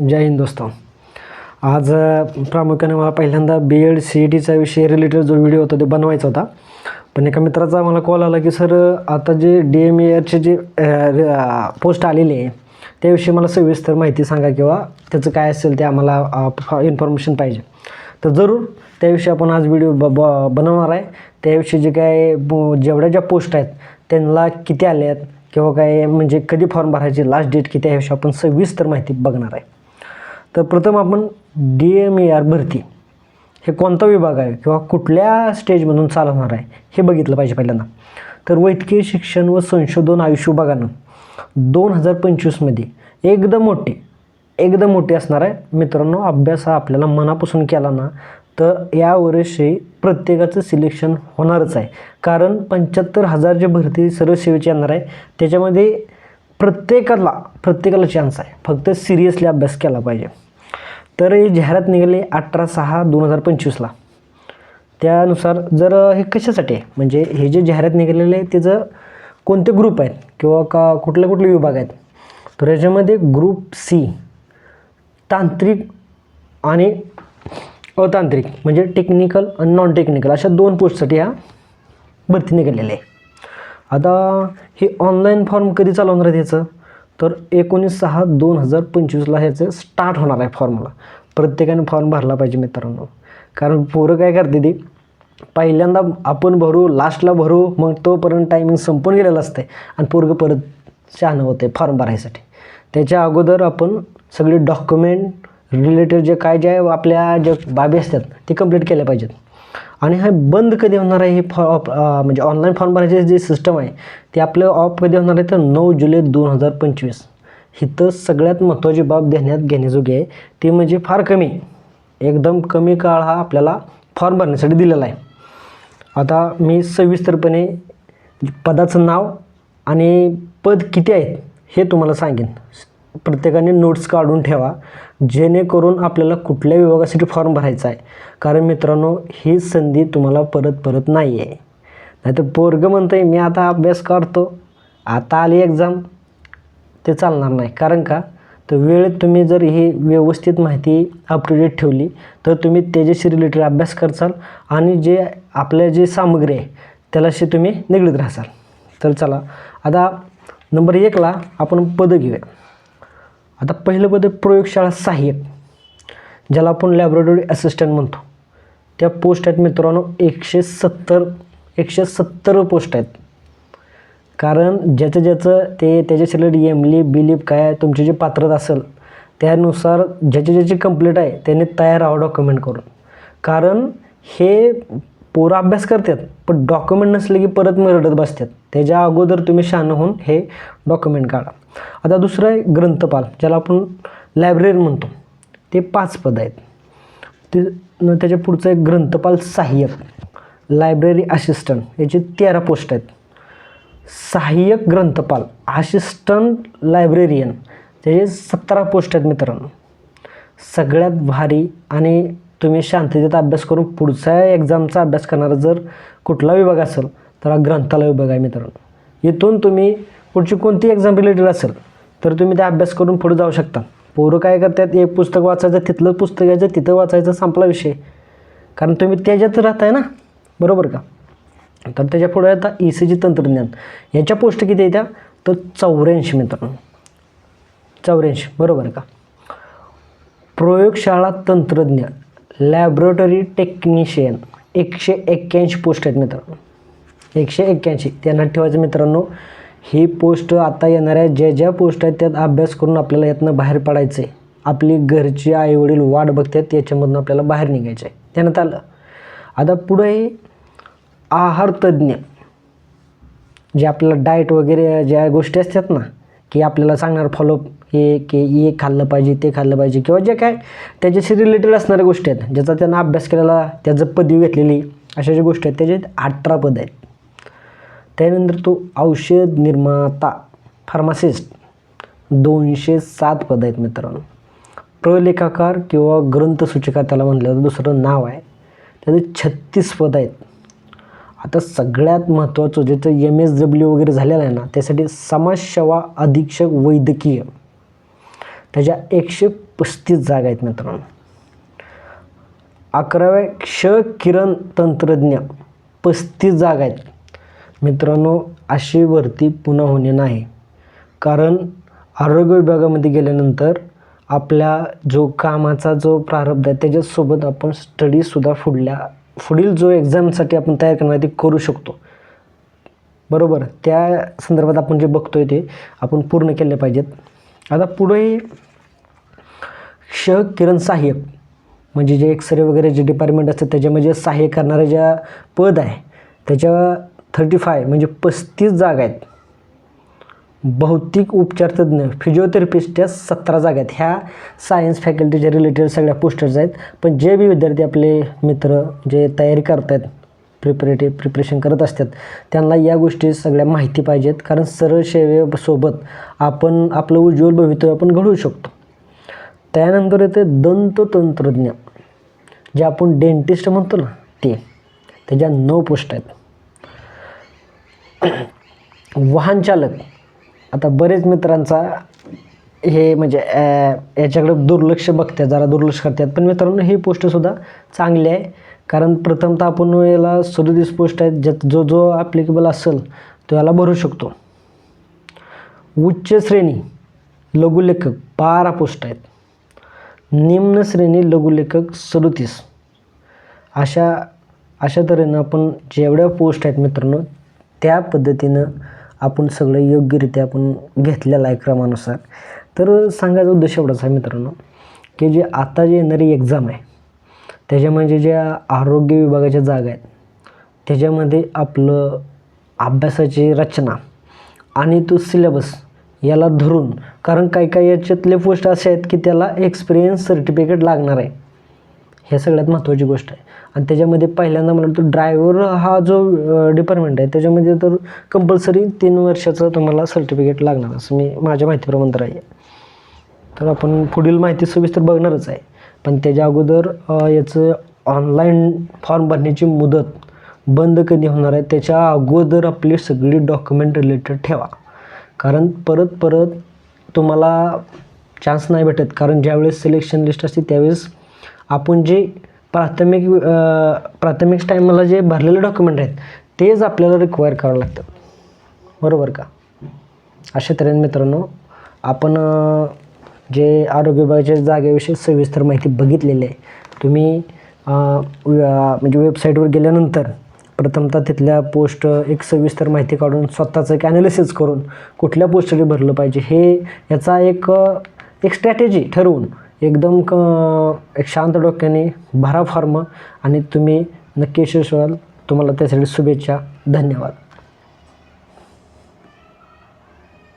जय हिंद दोस्तों. आज प्रामुख्याने मला पहिल्यांदा बी एड सी ई टीचा विषय रिलेटेड जो व्हिडिओ होता तो बनवायचा होता. पण एका मित्राचा मला कॉल आला की सर आता जे डी एम एचे जे पोस्ट आलेली आहे त्याविषयी मला सविस्तर माहिती सांगा किंवा त्याचं काय असेल ते आम्हाला इन्फॉर्मेशन पाहिजे. तर जरूर त्याविषयी आपण आज व्हिडिओ ब ब बनवणार आहे. त्याविषयी जे काय जेवढ्या ज्या पोस्ट आहेत त्यांना किती आल्या आहेत किंवा काय म्हणजे कधी फॉर्म भरायची लास्ट डेट किती आहे याविषयी आपण सविस्तर माहिती बघणार आहे. तर प्रथम आपण डी एम ए आर भरती. हे कोणता विभाग आहे किंवा कुठल्या स्टेजमधून चालवणार आहे हे बघितलं पाहिजे पहिल्यांदा. तर वैद्यकीय शिक्षण व संशोधन आयुष्य विभागानं दोन हजार पंचवीसमध्ये एकदम मोठे एकदम मोठी असणार आहे. मित्रांनो अभ्यास हा आपल्याला मनापासून केला ना तर यावर्षी प्रत्येकाचं सिलेक्शन होणारच आहे. कारण पंच्याहत्तर हजार जे भरती सर्व सेवेची येणार आहे त्याच्यामध्ये प्रत्येकाला प्रत्येकाला चान्स आहे. फक्त सिरियसली अभ्यास केला पाहिजे. तर ही जाहिरात निघाली अठरा सहा दोन हजार पंचवीसला. त्यानुसार जर हे कशासाठी आहे? म्हणजे हे जे जाहिरात निघालेलं आहे त्याचं कोणते ग्रुप आहेत किंवा का कुठले कुठले विभाग आहेत? तर याच्यामध्ये ग्रुप सी तांत्रिक आणि अतांत्रिक म्हणजे टेक्निकल आणि नॉन टेक्निकल अशा दोन पोस्टसाठी ह्या भरती निघालेल्या आहे आता हे ऑनलाईन फॉर्म कधी चालवणार आहे त्याचं तर एकोणीस सहा दोन हजार पंचवीसला ह्याचं स्टार्ट होणार आहे फॉर्मला प्रत्येकाने फॉर्म भरला पाहिजे मित्रांनो. कारण पोरं काय करते ती? पहिल्यांदा आपण भरू लास्टला भरू मग तोपर्यंत टायमिंग संपून गेलेलं असतं आणि पोरगं परत शहाणं होते फॉर्म भरायसाठी. त्याच्या अगोदर आपण सगळे डॉक्युमेंट रिलेटेड जे काय जे आपल्या ज्या बाबी असतात ते कंप्लीट केल्या पाहिजेत. आणि हा बंद कधी होणार आहे हे फॉ ऑफ म्हणजे ऑनलाईन फॉर्म भरायचे जे सिस्टम आहे ते आपलं ऑफ कधी होणार आहे तर नऊ जुलै दोन हजार पंचवीस. इथं सगळ्यात महत्त्वाची बाब देण्यात घेण्याजोगी आहे ती म्हणजे फार कमी. एकदम कमी काळ हा आपल्याला फॉर्म भरण्यासाठी दिलेला आहे. आता मी सविस्तरपणे पदाचं नाव आणि पद किती आहेत हे तुम्हाला सांगेन. प्रत्येकाने नोट्स काढून ठेवा. जेणेकरून आपल्याला कुठल्या विभागासाठी फॉर्म भरायचा आहे? कारण मित्रांनो ही संधी तुम्हाला परत परत नाही आहे नाही तर पोरगं म्हणतं आहे मी आता अभ्यास करतो. आता आली एक्झाम ते चालणार नाही. कारण का? तर वेळेत तुम्ही जर ही व्यवस्थित माहिती अप टू डेट ठेवली तर तुम्ही त्याच्याशी रिलेटेड अभ्यास करचाल आणि जे आपल्या जे सामग्री आहे त्यालाशी तुम्ही निगडीत राहसाल तर चला आता नंबर एकला आपण पदं घेऊया. आता पहिलं पद प्रयोगशाळा सहाय्यक ज्याला आपण लॅबोरेटरी असिस्टंट म्हणतो. त्या पोस्ट आहेत मित्रांनो एकशे सत्तर एकशे सत्तर पोस्ट आहेत. कारण ज्याचं ज्याचं ते त्याच्या रिलेटेड एमली बिलीप काय आहे, तुमची जी पात्रता असेल त्यानुसार ज्याची ज्याची कंप्लीट आहे त्याने तयार राहावं डॉक्युमेंट करून. कारण हे पोरं अभ्यास करतात पण डॉक्युमेंट नसले की परत मग रडत बसतात. त्याच्या अगोदर तुम्ही शहाणं होऊन हे डॉक्युमेंट काढा. आता दुसरं आहे ग्रंथपाल ज्याला आपण लायब्ररी म्हणतो. ते पाच पद आहेत. ते त्याच्या पुढचं एक ग्रंथपाल सहाय्यक लायब्ररी असिस्टंट याचे तेरा पोस्ट आहेत. सहाय्यक ग्रंथपाल असिस्टंट लायब्रेरियन त्याचे सतरा पोस्ट आहेत मित्रांनो. सगळ्यात भारी आणि तुम्ही शांततेत अभ्यास करून पुढचा एक्झामचा अभ्यास करणारा जर कुठला विभाग असेल तर हा ग्रंथालय विभाग आहे मित्रांनो. इथून तुम्ही पुढची कोणती एक्झाम रिलेटेड असेल तर तुम्ही त्या अभ्यास करून पुढे जाऊ शकता. पोरं काय करतात एक पुस्तक वाचायचं तिथलं पुस्तक यायचं तिथं वाचायचं संपला विषय. कारण तुम्ही त्याच्यात राहताय ना? बरोबर का? तर त्याच्या पुढे आता ई सी जी तंत्रज्ञान. याच्या पोस्ट किती येत्या तर चौऱ्याऐंशी मित्रांनो. चौऱ्याऐंशी बरोबर का? प्रयोगशाळा तंत्रज्ञ लॅबोरेटरी टेक्निशियन एकशे एक्क्याऐंशी पोस्ट आहेत मित्रांनो. एकशे एक्क्याऐंशी. त्यांना ठेवायचं मित्रांनो ही पोस्ट आता येणाऱ्या ज्या ज्या पोस्ट आहेत त्यात अभ्यास करून आपल्याला यातनं बाहेर पडायचं आहे आपली घरची आईवडील वाट बघतात याच्यामधून आपल्याला बाहेर निघायचं आहे त्यानंतर आलं. आता पुढे आहार तज्ज्ञ जे आपल्याला डाएट वगैरे ज्या गोष्टी असतात ना की आपल्याला सांगणार फॉलोअप हे की हे खाल्लं पाहिजे ते खाल्लं पाहिजे किंवा जे काय त्याच्याशी रिलेटेड असणाऱ्या गोष्टी आहेत ज्याचा त्यांना अभ्यास केलेला त्याचं पदवी घेतलेली अशा ज्या गोष्टी आहेत त्याचे अठरा पद आहेत. त्यानंतर तो औषध निर्माता फार्मासिस्ट दोनशे सात पद आहेत मित्रांनो. प्रलेखाकार किंवा ग्रंथसूचिका त्याला म्हणलं तर दुसरं नाव आहे. त्याचे छत्तीस पद आहेत. आता सगळ्यात महत्त्वाचं ज्याचं एम एस डब्ल्यू वगैरे झालेलं आहे ना त्यासाठी समाजसेवा अधीक्षक वैद्यकीय. त्याच्या एकशे पस्तीस जागा आहेत मित्रांनो. अकराव्या क्ष किरण तंत्रज्ञ पस्तीस जागा आहेत. मित्रांनो अशी भरती पुन्हा होणे नाही. कारण आरोग्य विभागामध्ये गेल्यानंतर आपल्या जो कामाचा जो प्रारब्ध आहे त्याच्यासोबत आपण स्टडीसुद्धा पुढल्या पुढील जो एक्झामसाठी आपण तयार करणार आहे ते करू शकतो. बरोबर? त्या संदर्भात आपण जे बघतोय ते आपण पूर्ण केले पाहिजेत. आता पुढे क्ष किरण सहाय्यक म्हणजे जे एक्सरे वगैरे जे डिपार्टमेंट असतं त्याच्यामध्ये सहाय्य करणाऱ्या ज्या पद आहे त्याच्या थर्टी फाय म्हणजे पस्तीस जागा आहेत. भौतिक उपचारतज्ञ फिजिओथेरपिस्टच्या सतरा जागा आहेत. ह्या सायन्स फॅकल्टीच्या रिलेटेड सगळ्या पोस्टर्स आहेत. पण जे बी विद्यार्थी आपले मित्र जे तयारी करत आहेत प्रिपरेटिव्ह प्रिपरेशन करत असतात त्यांना या गोष्टी सगळ्या माहिती पाहिजेत. कारण सरळ सेवेसोबत आपण आपलं उज्ज्वल भवितव्य आपण घडवू शकतो. त्यानंतर येते दंततंत्रज्ञ जे आपण डेंटिस्ट म्हणतो ना ते. त्याच्या नऊ पोस्ट आहेत. वाहनचालक आता बरेच मित्रांचा हे म्हणजे याच्याकडे दुर्लक्ष बघतात जरा दुर्लक्ष करतात. पण मित्रांनो ही पोस्टसुद्धा चांगली आहे. कारण प्रथमतः आपण याला सदोतीस पोस्ट आहेत ज्यात जो जो ॲप्लिकेबल असेल तो याला भरू शकतो. उच्च श्रेणी लघुलेखक बारा पोस्ट आहेत. निम्न श्रेणी लघुलेखक सदोतीस. अशा अशा तऱ्हेनं आपण जेवढ्या पोस्ट आहेत मित्रांनो त्या पद्धतीनं आपण सगळं योग्यरित्या आपण घेतलेलं आहे क्रमानुसार. तर सांगायचा उद्देश एवढाच आहे मित्रांनो की जे आता जे येणारी एक्झाम आहे त्याच्यामध्ये ज्या आरोग्य विभागाच्या जागा आहेत त्याच्यामध्ये आपलं अभ्यासाची रचना आणि तो सिलेबस याला धरून कारण काही काही याच्यातले पोस्ट असे आहेत की त्याला एक्सपिरियन्स सर्टिफिकेट लागणार आहे. हे सगळ्यात महत्त्वाची गोष्ट आहे. आणि त्याच्यामध्ये पहिल्यांदा मला वाटतं ड्रायव्हर हा जो डिपार्टमेंट आहे त्याच्यामध्ये तर कंपल्सरी तीन वर्षाचं तुम्हाला सर्टिफिकेट लागणार असं मी माझ्या माहितीप्रमाणे तर आहे तर आपण पुढील माहिती सविस्तर बघणारच आहे. पण त्याच्या अगोदर याचं ऑनलाईन फॉर्म भरण्याची मुदत बंद कधी होणार आहे त्याच्या अगोदर आपली सगळी डॉक्युमेंट रिलेटेड ठेवा. कारण परत परत तुम्हाला चान्स नाही भेटत. कारण ज्यावेळेस सिलेक्शन लिस्ट असते त्यावेळेस आपण जे प्राथमिक प्राथमिक टायमाला जे भरलेले डॉक्युमेंट आहेत तेच आपल्याला रिक्वायर करावं लागतं. बरोबर का? अशा तऱ्हेने मित्रांनो आपण जे आरोग्य विभागाच्या जागेविषयी सविस्तर माहिती बघितलेली आहे तुम्ही म्हणजे वेबसाईटवर गेल्यानंतर प्रथमतः तिथल्या पोस्ट एक सविस्तर माहिती काढून स्वतःचं एक ॲनालिसिस करून कुठल्या पोस्टसाठी भरलं पाहिजे हे याचा एक एक स्ट्रॅटेजी ठरवून एकदम क एक शांत डोक्याने भरा फॉर्म आणि तुम्ही नक्की यशस्वी व्हाल. तुम्हाला त्यासाठी शुभेच्छा. धन्यवाद.